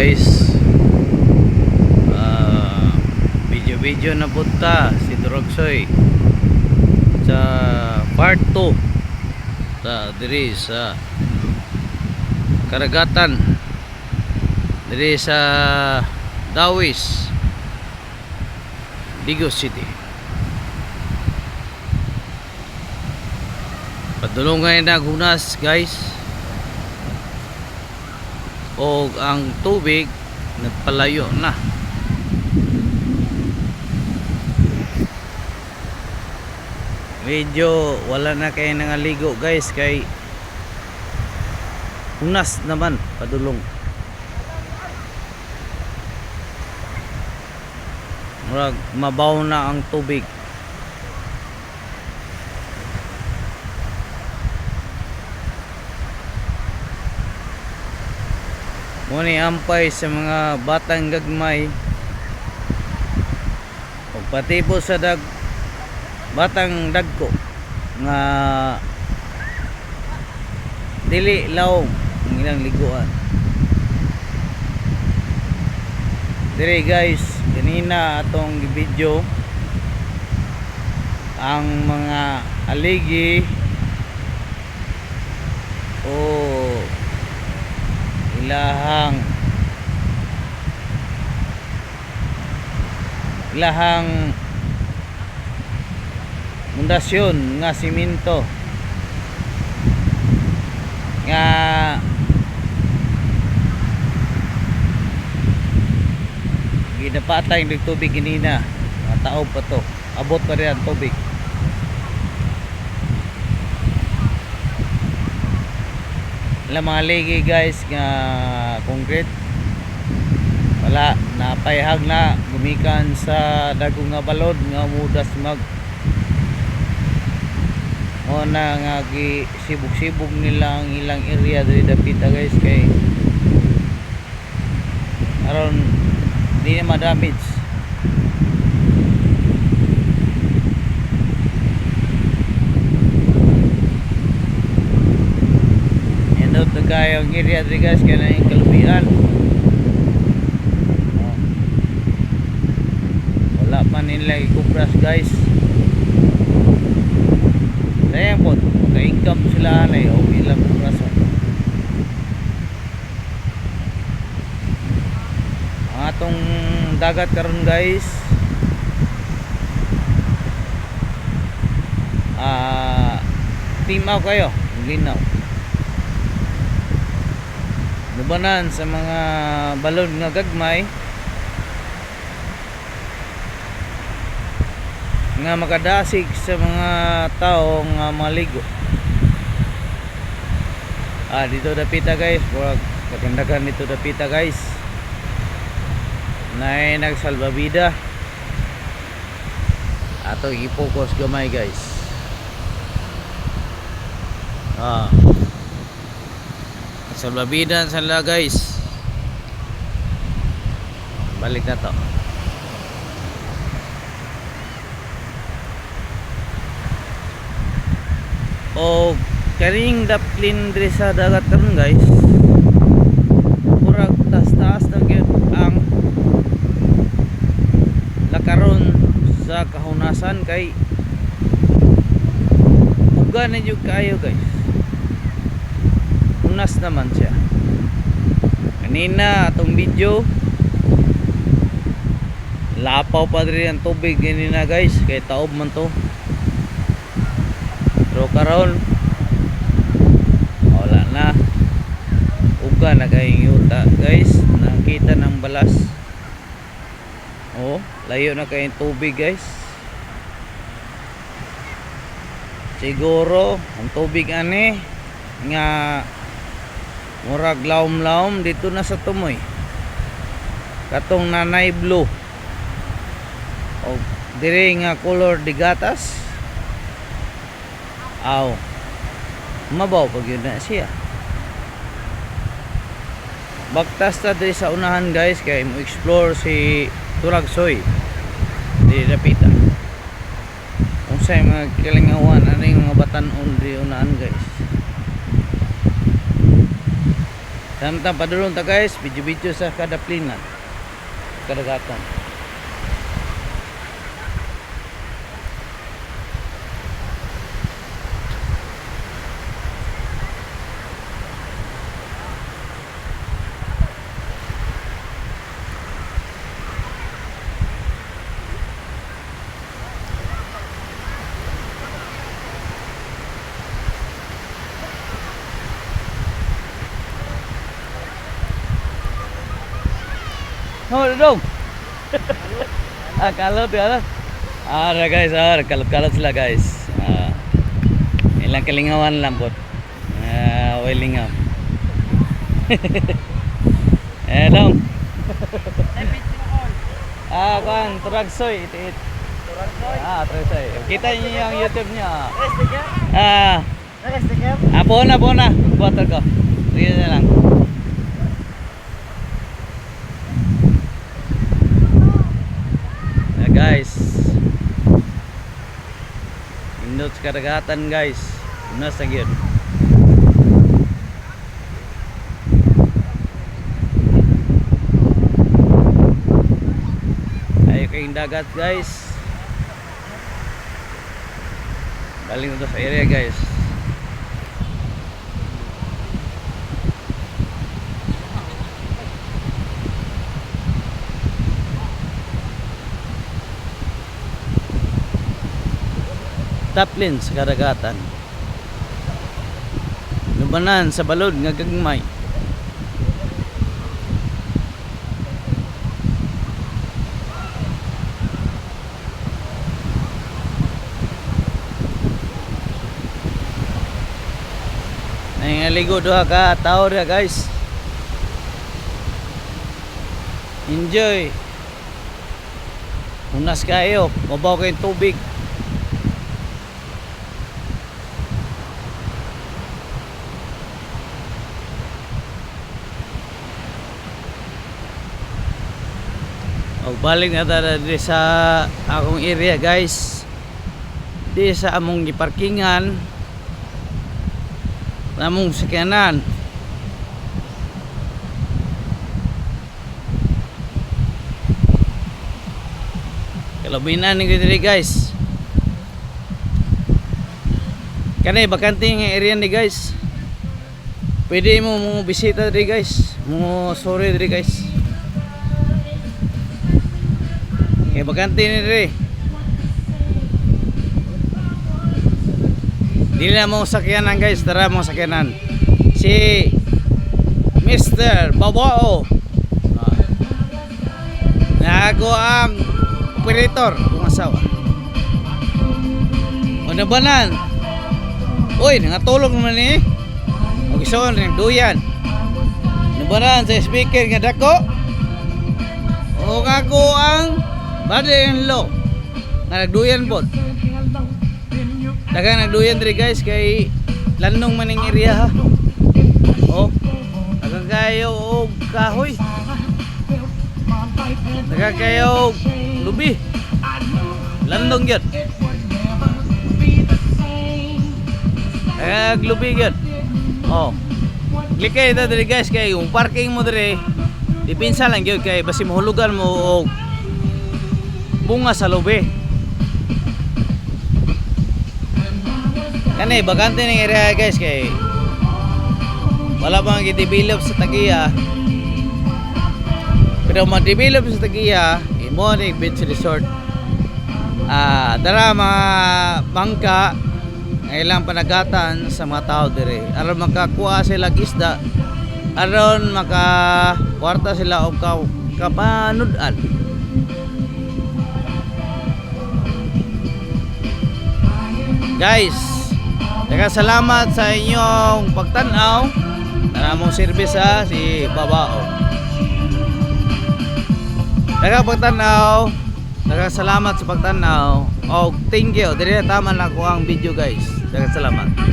guys. Ah, video video na punta si Drogsoy sa part 2 sa diri sa karagatan. Diri sa Dawis Digos City. Padulungan na gunas guys o ang tubig nagpalayo na. Medyo wala na kayo nangaligo guys kay unas naman padulong. Murag mabaw na ang tubig Muni ampay sa mga batang gagmay. O pati po sa dag batang dagko nga dili law ang ilang liguan. Dire guys kanina atong video ang mga aligi o ilahang ilahang mundasyon nga simento nga ginapatay ng tubig mga tao pa to. Abot pa rin ang tubig Alam mga ligi guys nga concrete. Wala napayhag na. Gumikan sa dagong nga balod nga mudas mag o na nga sibog-sibog nila ang ilang area diri dapita guys kay aron di na ma-damage Yan daw to kayo ang area diri guys kaya na yung kalubian Oh. wala pa nila ikubras guys Ayan po, ka-income sila na o ilang praso. Ang atong dagat karon guys. Ah, team out kayo, linaw. Lubanan sa mga balon nga gagmay. nga makadasig sa mga tao nga maligo. Ah dito dapita guys. Murag kagandagan dito dapita guys. Na nagsalbabida. Ato i-focus gamay guys. Ah sa la guys. Balik na to. O karing daplin diri sa dagat karon guys. Murag taas-taas na gyud ang lakaron sa kahunasan kay uga na jud kayo guys unas naman siya. Kanina atong video. Lapaw pa diri ang tubig kanina guys. Kay taob man to. Pero karon wala na. Uga na kayong yuta guys. Nakita ng balas. Oh layo na kayong tubig guys. Siguro ang tubig ani nga murag laom-laom dito na sa tumoy. Katong nanay blue. O dire nga color de gatas. Aw. Mabaw pag yun na siya. Bagtas ta diri sa unahan guys kay mo explore si Turagsoy di Rapita unsay mga kalingawan ano yung mga batanon di unahan guys Samtang padulong ta guys, video-video sa kada plinan. Kadagatan. Oh, dong. ah, kalot, kalot. Ah, guys, ah, kalot-kalot sila guys. Ah, ilang kalingawan lang po. Ah, way lingam. eh, dong. ah, kan, turagsoy, itit. Ah, turagsoy. Kita niyo yung YouTube niya. Ah, ah, bona, bona. Buatan ko. Sige na lang. Ah, guys. Indot sa karagatan guys. Unas na gyud. Ayo kayong dagat guys. Galing na to sa area guys. Taplin sa karagatan. Lubanan sa balod nga gagmay. Nangaligo duha ka tao ra guys. Enjoy. Unas kayo, mabaw kayong tubig. O balik na tara di sa akong area guys. Di sa among giparkingan. Namong sakyanan. Kalabinan ni diri guys. Kanay bakante nga area ni guys. Pwede mo mo bisita diri guys. Mo sorry diri guys. Kaya bakante ni diri. Dili na mo sakyanan guys, tara mo sakyanan. Si Mr. Babao. Nago ang operator kung asawa. O nabanan. Uy, nangatulog naman ni. O gusto ko duyan. Nabanan sa speaker nga dako. O ako ang brother-in-law. Nga nagduyan po. Dagang nagduyan diri guys kay lanong maning area ha. Oh. Dagang kayo og kahoy. Dagang kayo lubi. Landong gyud. Dagang lubi gyud. Oh. Likay ta diri guys kay yung parking mo diri dipinsa lang gyud kay basi mahulugan mo og bunga sa lubi. Kani bakante ning area guys kay wala pa nga develop sa Tagiya. Pero ma-develop sa Tagiya, imo ni beach resort. Ah, dara mga bangka ilang panagatan sa mga tao dire. Aron makakuha sila isda. Aron maka kwarta sila og ka kapanudan. Guys, Daga salamat sa inyong pagtanaw. Nanamong service ha si Babao. Daga pagtanaw. Daga salamat sa pagtanaw. Og thank you. Dili na tama na ko ang video guys. Daga salamat.